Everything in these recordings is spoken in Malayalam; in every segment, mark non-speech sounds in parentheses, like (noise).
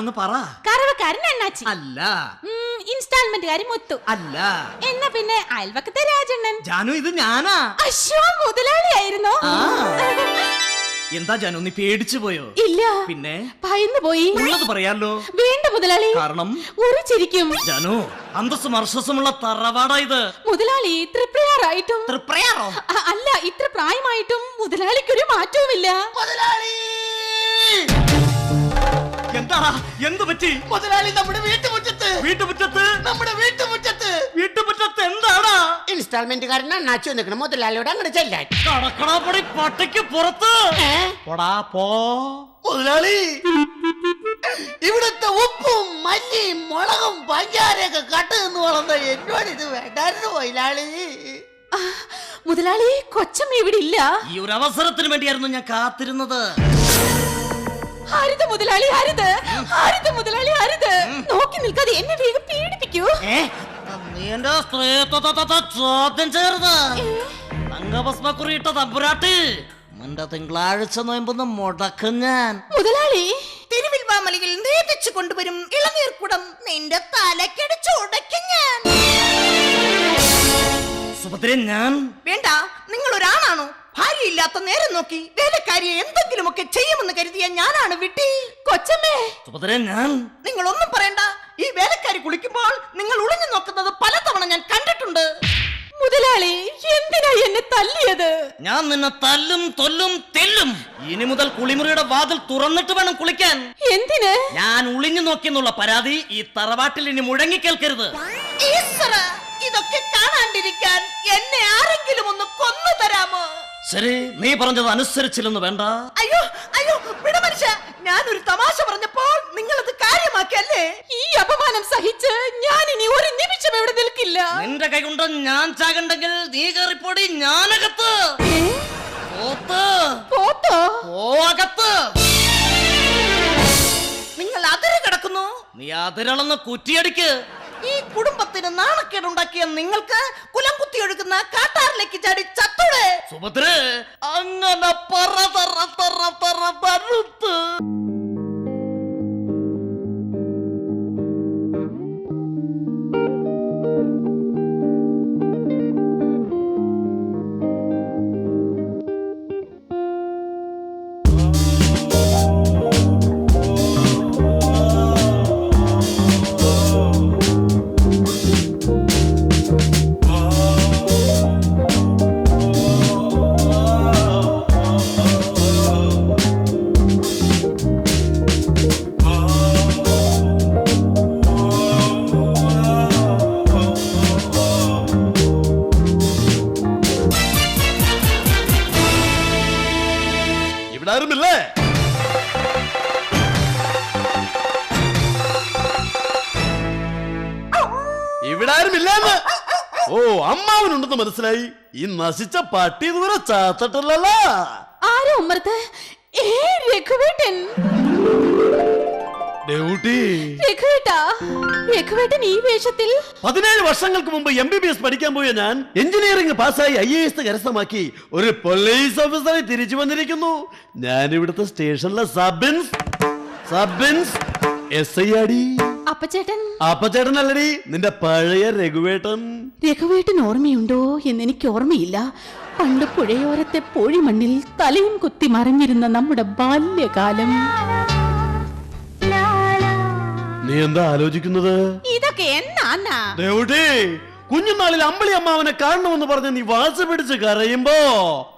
ആരാണെന്ന് പറ. കറവക്കാരൻ അണ്ണാച്ചി. അല്ല. ഇൻസ്റ്റാൾമെന്റുകാരി മുത്തു. അല്ല. എന്നാ പിന്നെ അയൽവക്കത്തെ രാജണ്ണൻ. ജാനു ഇത് ഞാനാ. അശ്വ മുതലാളിയായിരുന്നു. എന്താ ജാനു നീ പേടിച്ചു പോയോ? ഇല്ല. പിന്നെ? ഭയന്നു പോയി ഉള്ളത് പറയാലോ. വേണ്ട മുതലാളി. കാരണം? ഉറിച്ചിരിക്കും ജാനു അന്തസ്സും അർഷസുമുള്ള തറവാടാ ഇത്. മുതലാളി ത്രിപ്രയാറായിട്ടും. തൃപ്രയാറോ അല്ല ഇത്ര പ്രായമായിട്ടും മുതലാളിക്കൊരു മാറ്റവുമില്ല. മുതലാളി! എന്താ എന്ത് പറ്റി? മുതലാളി നമ്മുടെ വീട്ടുമുറ്റത്ത്. വീട്ടുമുറ്റത്ത്? നമ്മുടെ വീട്ടുമുറ്റത്ത്. വീട്ടുമുറ്റത്ത് എന്താടാ? ഇൻസ്റ്റാൾമെന്റുകാരൻ അണ്ണാച്ചു നിൽക്കണം മുതലാളിയോട് അങ്ങോട്ട് ചെല്ലാൻ. കടക്കടാപ്പൊടി പട്ടയ്ക്ക് പുറത്ത്. പോടാ പോ. മുതലാളി ഇവിടുത്തെ ഉപ്പും മല്ലിയും മുളകും പഞ്ചാരയൊക്കെ കട്ട് നിന്ന് വളർന്ന എന്നോട് ഇത് വേണ്ടായിരുന്നു മുതലാളി. മുതലാളി കൊച്ചമ്മ ഇവിടെ ഇല്ല. ഈ ഒരു അവസരത്തിന് വേണ്ടിയായിരുന്നു ഞാൻ കാത്തിരുന്നത്. ഹരിത മുതലാളി ഹരിത്. ഹരിത മുതലാളി ഹരിത്. നോക്കി നിൽക്കാതെ എന്നെ വേഗം പീഡിപ്പിക്കൂ. ഏ? നീ എന്റെ സ്ത്രീത്വത്തെ ചോദ്യം ചേർന്ന് തങ്കഭസ്മക്കുറിയിട്ട തമ്പുരാട്ടി. നിന്റെ തിങ്കളാഴ്ച നോയമ്പൊന്ന് മുടക്കും ഞാൻ. മുതലാളി. തിരുവിൽവാമലയിൽ നീട്ടിച്ചു കൊണ്ടുവരും ഇളനീർക്കുടം നിന്റെ തലക്കടിച്ച് ഉടയ്ക്കും ഞാൻ. സുഭദ്ര ഞാൻ? വേണ്ട നിങ്ങൾ ഒരാണാണോ ഭാര്യയില്ലാത്ത നേരം നോക്കി വേലക്കാരിയെ എന്തെങ്കിലുമൊക്കെ ചെയ്യുമെന്ന് കരുതിയ ഞാനാണ് വിട്ടി. കൊച്ചമ്മേ. സുഭദ്ര ഞാൻ നിങ്ങൾ ഒന്നും പറയണ്ട. ഈ വേലക്കാരി കുളിക്കുമ്പോൾ നിങ്ങൾ ഉളിഞ്ഞു നോക്കുന്നത് പലതവണ ഞാൻ കണ്ടിട്ടുണ്ട്. മുതലാളി എന്തിനാ എന്നെ തല്ലിയത്? ഞാൻ നിന്നെ തല്ലും തൊല്ലും തെല്ലും. ഇനി മുതൽ കുളിമുറിയുടെ വാതിൽ തുറന്നിട്ട് വേണം കുളിക്കാൻ. എന്തിന്? ഞാൻ ഒളിഞ്ഞു നോക്കിയെന്നുള്ള പരാതി ഈ തറവാട്ടിൽ ഇനി മുഴങ്ങി കേൾക്കരുത്. ഇതൊക്കെ കാണാണ്ടിരിക്കാൻ എന്നെ ആരെങ്കിലും ഒന്ന് കൊന്നു തരാമോ? ശരി നീ പറഞ്ഞത് അനുസരിച്ചില്ലെന്ന് വേണ്ട. അയ്യോ അയ്യോ വിട മനുഷ്യ ഞാനൊരു തമാശ പറഞ്ഞപ്പോൾ നിങ്ങൾ അത് കാര്യമാക്കിയല്ലേ? ഈ അപമാനം സഹിച്ച് ഞാൻ ഇനി ഒരു നിമിഷം ഇവിടെ നിൽക്കില്ല. നിന്റെ കൈ കൊണ്ട് ഞാൻ ചാകണ്ടെങ്കിൽ നീ കയറിപ്പോടി ഞാനകത്ത്. നിങ്ങൾ അതിര് കിടക്കുന്നു. നീ അതിരളന്ന് കുറ്റിയടിക്ക്. ഈ കുടുംബത്തിന് നാണക്കേടുണ്ടാക്കിയ നിങ്ങൾക്ക് കുലം കുത്തി ഒഴുകുന്ന കാട്ടാറിലേക്ക് ചാടി ചത്തൂടെ സുഭദ്ര അങ്ങനെ പറ ഇവിടെ இல்ல ഇവിടെ ആരുമില്ലെന്ന് ഓ അമ്മാവനുണ്ടെന്ന് മനസ്സിലായി. ഈ നശിച്ച പട്ടി ദൂരെ ചാത്തട്ടില്ലല്ലോ. ആരോ ഉമ്മർത്ത് ഏ രഘുവേട്ടൻ. ഈ വേഷത്തിൽ പതിനേഴ് വർഷങ്ങൾക്ക് മുമ്പ് എം ബി ബി എസ് പഠിക്കാൻ പോയ ഞാൻ എഞ്ചിനീയറിംഗ് പാസ്സായി ഐ എ എസ് കരസ്ഥമാക്കി ഒരു പോലീസ് ഓഫീസറായി തിരിച്ചു വന്നിരിക്കുന്നു. ഞാൻ ഇവിടുത്തെ സ്റ്റേഷനിലെ സബിൻസ് സബിൻസ് എസ് ഐ ആടി അപ്പച്ചേട്ടൻ. അല്ലടി നിന്റെ പഴയ രഘുവേട്ടൻ. രഘുവേട്ടൻ ഓർമ്മയുണ്ടോ എന്നെനിക്ക് ഓർമ്മയില്ല. പണ്ട് പുഴയോരത്തെ പൊഴിമണ്ണിൽ തലയും കുത്തി മറിഞ്ഞിരുന്ന നമ്മുടെ ബാല്യകാലം. നീ എന്താ ആലോചിക്കുന്നത്? ഇതൊക്കെ എന്നാ ദേവുട്ടി കുഞ്ഞുനാളിൽ അമ്പിളി അമ്മാവനെ കാണണമെന്ന് പറഞ്ഞ് നീ വാസ പിടിച്ച് കരയുമ്പോ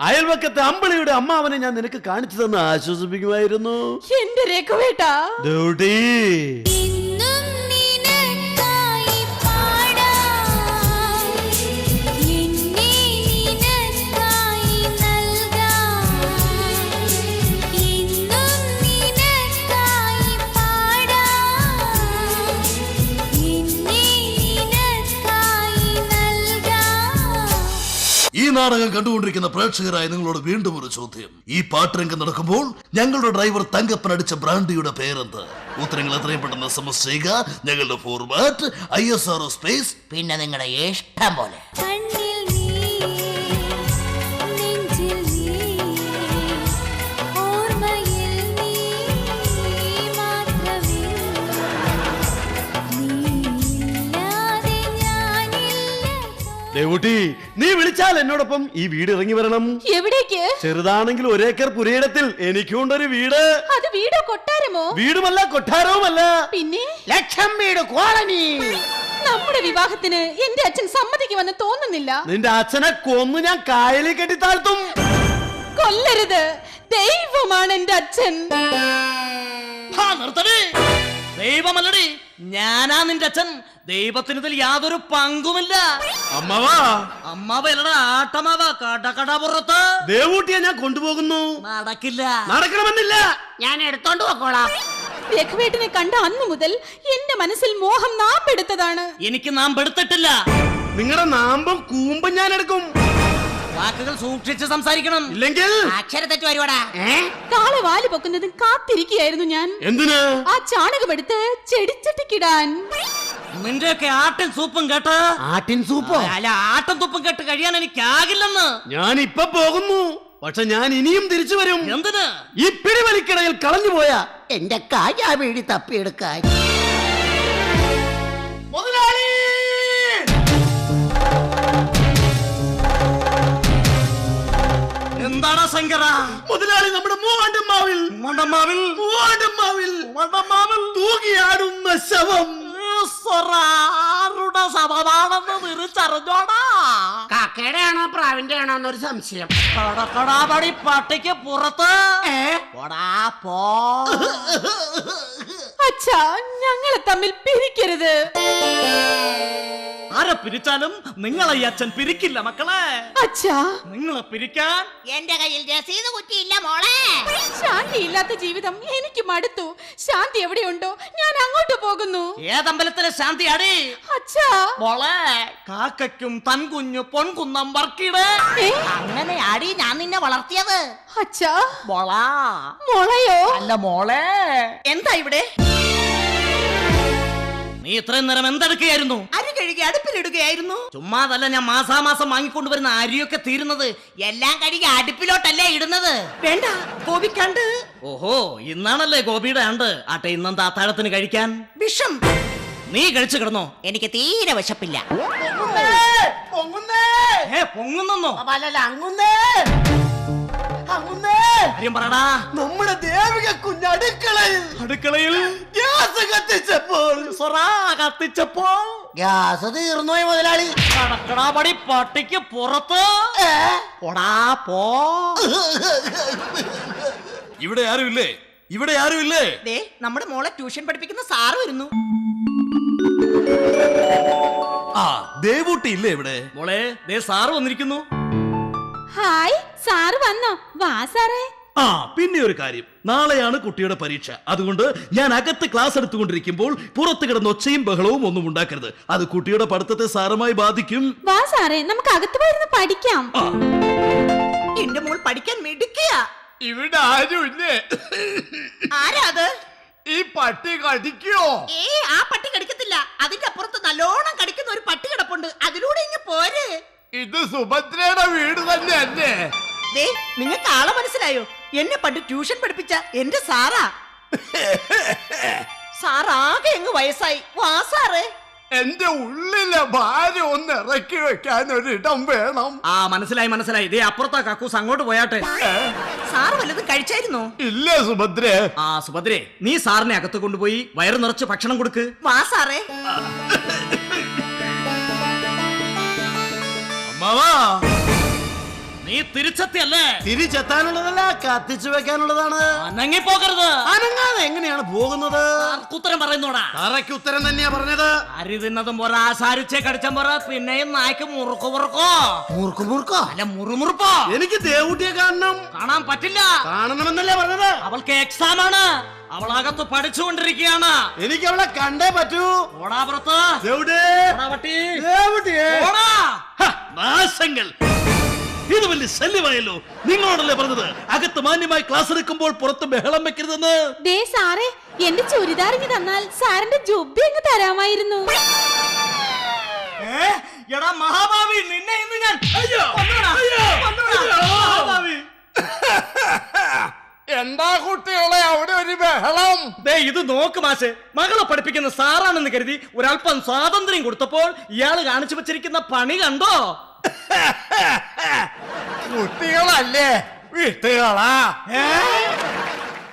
അയൽവക്കത്തെ അമ്പിളിയുടെ അമ്മാവനെ ഞാൻ നിനക്ക് കാണിച്ചു തന്ന് ആശ്വസിപ്പിക്കുമായിരുന്നു. എന്റെ രഘുവേട്ടാ. ദേവുട്ടി നാടകം കണ്ടുകൊണ്ടിരിക്കുന്ന പ്രേക്ഷകരായ നിങ്ങളോട് വീണ്ടും ഒരു ചോദ്യം. ഈ പാട്ടുരംഗം നടക്കുമ്പോൾ ഞങ്ങളുടെ ഡ്രൈവർ തങ്കപ്പൻ അടിച്ച ബ്രാൻഡിയുടെ പേരെന്ത്? ഉത്തരങ്ങൾ എത്രയും പെട്ടെന്ന് എസ് എം എസ് ചെയ്യുക. ഞങ്ങളുടെ format I S R space പിന്നെ നിങ്ങളുടെ ഇഷ്ടം പോലെ. ദേവൂട്ടി നീ വിളിച്ചാൽ എന്നോടൊപ്പം ഈ വീട് ഇറങ്ങി വരണം. എവിടേക്ക്? ചെറുതാണെങ്കിൽ ഒരേക്കർ പുരയിടത്തിൽ എനിക്കുണ്ടൊരു വീട്. അത് വീടോ കൊട്ടാരമോ? വീടുമല്ല കൊട്ടാരവുമല്ല. പിന്നെ? ലക്ഷം വീട് കോളനി. നമ്മുടെ വിവാഹത്തിന് എന്റെ അച്ഛൻ സമ്മതിക്കുമെന്ന് തോന്നുന്നില്ല. നിന്റെ അച്ഛനെ കൊന്നു ഞാൻ കായലിൽ കെട്ടി താഴ്ത്തും കൊല്ലരുത്. ദൈവമാണ് എന്റെ അച്ഛൻ. ദൈവമല്ലടി. ഞാനാ നിന്റെ അച്ഛൻ. ദൈവത്തിന് ഇതിൽ യാതൊരു പങ്കുമില്ല. അമ്മാവാ. അമ്മാവല്ലടാ ആട്ടമാവ. കടകട പുറത്ത്. ദേവൂട്ടിയെ ഞാൻ കൊണ്ടുപോകുന്നു. നടക്കില്ല. നടക്കണമെന്നില്ല. ഞാൻ എടുത്തോണ്ട് പോക്കോളാം. രഘുവേട്ടനെ കണ്ട അന്നു മുതൽ എന്റെ മനസ്സിൽ മോഹം നാമ്പെടുത്തതാണ്. എനിക്ക് നാമ്പെടുത്തിട്ടില്ല. നിങ്ങളുടെ നാമ്പും കൂമ്പും ഞാൻ എടുക്കും. വാക്കുകൾ സൂക്ഷിച്ച് സംസാരിക്കണം. ഇല്ലെങ്കിൽ അക്ഷരത്തെറ്റ് വരുവാടാ. കാളെ വാൽ പൊക്കുന്നതും കാത്തിരിക്കുകയായിരുന്നു ഞാൻ. എന്തിന്? ആ ചാണകമെടുത്ത് ചെടിച്ചട്ടിക്കിടാൻ. നിന്റെയൊക്കെ ആട്ടിൻ സൂപ്പും കേട്ട്. ആട്ടിൻ സൂപ്പോ? അല്ല ആട്ടൻ തുപ്പും കേട്ട് കഴിയാൻ എനിക്കാകില്ലെന്ന്. ഞാൻ ഇപ്പൊ പോകുന്നു. പക്ഷെ ഞാൻ ഇനിയും തിരിച്ചു വരും. എന്തിന്? ഈ പിടിവലിക്കിടയിൽ കളഞ്ഞു പോയ എന്റെ കാജാ വീടി തപ്പിയെടുക്കാൻ. എന്താടാ ശങ്കര മുതലാളി നമ്മുടെ മൂവാണ്ടമ്മാവിൽ. മണ്ടമാവിൽ മൂവാണ്ടമ്മാവിൽ മണ്ടമാവിൽ തൂകിയാടുന്ന ശവം. ആരുടെ ശവമാണെന്ന് തിരിച്ചറിഞ്ഞോടാ. കാക്കയുടെ ആണോ പ്രാവിന്റെ ആണോ എന്നൊരു സംശയം. കടക്കടാപടി പട്ടിക്ക് പുറത്ത്. പോടാ, പോ. അച്ഛാ ഞങ്ങളെ തമ്മിൽ പിരിക്കരുത്. ആരെ പിരിച്ചാലും നിങ്ങളെ ഈ അച്ഛൻ പിരിക്കില്ല മക്കളെ. അച്ഛാ. നിങ്ങളെ പിരിക്കാൻ എന്റെ കയ്യിൽ രസീത് കുറ്റിയില്ല മോളെ. ശാന്തിയില്ലാത്ത ജീവിതം എനിക്ക് മടുത്തു ശാന്തി എവിടെയുണ്ടോ? ഞാൻ അങ്ങോട്ട് പോകുന്നു. ഏതമ്പലത്തിലെ ശാന്തി അടി? അച്ഛാ. മോളെ കാക്കയ്ക്കും തൻകുഞ്ഞു പൊൻകുന്നം വർക്കിട്? അങ്ങനെ അടി ഞാൻ നിന്നെ വളർത്തിയത്. അച്ഛാ. മോളാ. മോളയോ? അല്ല മോളെ. എന്താ ഇവിടെ? നീ ഇത്രയും നേരം എന്തെടുക്കുകയായിരുന്നു? അരി കഴുകി അടുപ്പിലിടുകയായിരുന്നു. ചുമ്മാതല്ല ഞാൻ മാസാമാസം വാങ്ങിക്കൊണ്ടുവരുന്ന അരിയൊക്കെ തീരുന്നത്. എല്ലാം കഴുകി അടുപ്പിലോട്ടല്ലേ ഇടുന്നത്? വേണ്ട കോപിക്കാണ്ട് ഓഹോ ഇന്നാണല്ലേ ഗോപിയുടെ ആണ്ട്. ആട്ടെ ഇന്നെന്താ അത്താഴത്തിന് കഴിക്കാൻ. വിഷം. നീ കഴിച്ചു കിടന്നോ? എനിക്ക് തീരെ വിശപ്പില്ല. ഏ പൊങ്ങുന്നോ. കാര്യം പറടാ. നമ്മുടെ ദേവിക അടുക്കളയിൽ? ഗ്യാസ് കത്തിച്ചപ്പോൾ സൊറാ കത്തിച്ചപ്പോ ഗ്യാസ് തീർന്നു മുതലാളി. കടക്കടാപടി പട്ടിക്ക് പുറത്ത്. പൊടാ പോ. ഇവിടെ ആരുമില്ലേ ഇവിടെ ആരുമില്ലേ ദേ നമ്മുടെ മോളെ ട്യൂഷൻ പഠിപ്പിക്കുന്ന സാറ് വരുന്നു. ആ ദേവൂട്ടി ഇല്ലേ ഇവിടെ? മോളെ ദേ സാറ് വന്നിരിക്കുന്നു. ഹായ് സാറ് വന്നോ? വാ സാറേ. ആ പിന്നെ ഒരു കാര്യം. നാളെയാണ് കുട്ടിയുടെ പരീക്ഷ. അതുകൊണ്ട് ഞാൻ അകത്ത് ക്ലാസ് എടുത്തുകൊണ്ടിരിക്കുമ്പോൾ പുറത്ത് കിടന്ന ഒച്ചയും ബഹളവും ഒന്നും ഉണ്ടാക്കരുത്. അത് കുട്ടിയുടെ പഠിത്തത്തെ സാരമായി ബാധിക്കും. വാ സാറേ നമുക്ക് അകത്ത് പോയിരുന്ന് പഠിക്കാം. എന്റെ മോൾ പഠിക്കാൻ മിടുക്കിയ. ഇവിടെ ആരുമില്ലേ ആരാ അത്? ഈ പട്ടി കടിക്കോ? ഏ ആ പട്ടി കടിക്കത്തില്ല. അതിന്റെ അപ്പുറത്ത് നല്ലോണം കടിക്കുന്ന ഒരു പട്ടി കിടപ്പുണ്ട്. അതിലൂടെ ഇങ്ങ് പോര്. ഇത് സുഭദ്രയുടെ വീട് തന്നെ അല്ലേ നിങ്ങൾക്ക് ആളെ മനസ്സിലായോ? എന്നെ പണ്ട് ട്യൂഷൻ പഠിപ്പിച്ച എന്റെ സാറാ. സാറാകെ എങ്ങ് വയസ്സായി. വാ സാറേ. എന്റെ ഉള്ളിലെ ഭാര്യ ഒന്ന് ഇറക്കി വെക്കാൻ ഒരിടം വേണം. ആ മനസ്സിലായി മനസ്സിലായി. ഇതേ അപ്പുറത്താ കക്കൂസ് അങ്ങോട്ട് പോയാട്ടെ. സാറ് വല്ലതും കഴിച്ചായിരുന്നോ? ഇല്ല സുഭദ്രേ. ആ സുഭദ്രേ നീ സാറിനെ അകത്ത് കൊണ്ടുപോയി വയറ് നിറച്ച് ഭക്ഷണം കൊടുക്ക്. വാ സാറേ. അമ്മാവാ. നീ തിരിച്ചെത്തിയല്ലേ? തിരിച്ചെത്താനുള്ളതല്ല കത്തിച്ചു വെക്കാനുള്ളതാണ്. അനങ്ങി പോകരുത് അനങ്ങാതെ എങ്ങനെയാണ് പോകുന്നത്? ഉത്തരം പറയുന്നോടാ? തറയ്ക്ക് ഉത്തരം തന്നെയാ പറഞ്ഞത്. അരി തിന്നതും പോരാ ആസാരിച്ചേ കടിച്ചാൻ പോരാ പിന്നെയും നായ്ക്ക് മുറുക്കു മുറുക്കോ മുറുക്കു മുറുക്കോ അല്ല മുറുമുറുപ്പോ എനിക്ക് ദേവൂട്ടിയെ കാണണം. കാണാൻ പറ്റില്ല. കാണണമെന്നല്ലേ പറഞ്ഞത്? അവൾക്ക് എക്സാം ആണ് അവളകത്ത് പഠിച്ചുകൊണ്ടിരിക്കുകയാണ്. എനിക്ക് അവളെ കണ്ടേ പറ്റൂ. ഓടാ പുറത്ത്. ദേവുടേ ഓടാ പട്ടി. ദേവുട്ടിയെ. ഓടാ. നാശങ്ങൾ. ഇത് വലിയ ശല്യമായല്ലോ? നിങ്ങളോടല്ലേ പറഞ്ഞത്? അകത്ത് മാന്യമായി ക്ലാസ് എടുക്കുമ്പോൾ പുറത്ത് ബഹളം വെക്കരുതെന്ന്? ദേ സാറേ എന്റെ ചുരിദാർ ഇങ്ങ് തന്നാൽ സാറിന്റെ ജുബ്ബി അങ്ങ് തരാമായിരുന്നു. ഏ? എടാ മഹാഭാവി നിന്നെ ഇന്ന് ഞാൻ കൊന്നുകളാ. കൊന്നുകളാ. മഹാഭാവി! (laughs) എന്താ കുട്ടികളെ അവിടെ ഒരു ഒരു ബഹളം? ദേ ഇത് നോക്ക് മാഷെ. മകളെ പഠിപ്പിക്കുന്ന സാറാണെന്ന് കരുതി ഒരല്പം സ്വാതന്ത്ര്യം കൊടുത്തപ്പോൾ ഇയാൾ കാണിച്ചു വെച്ചിരിക്കുന്ന പണി കണ്ടോ? കുട്ടികളല്ലേ വിട്ടുകളാ ഏ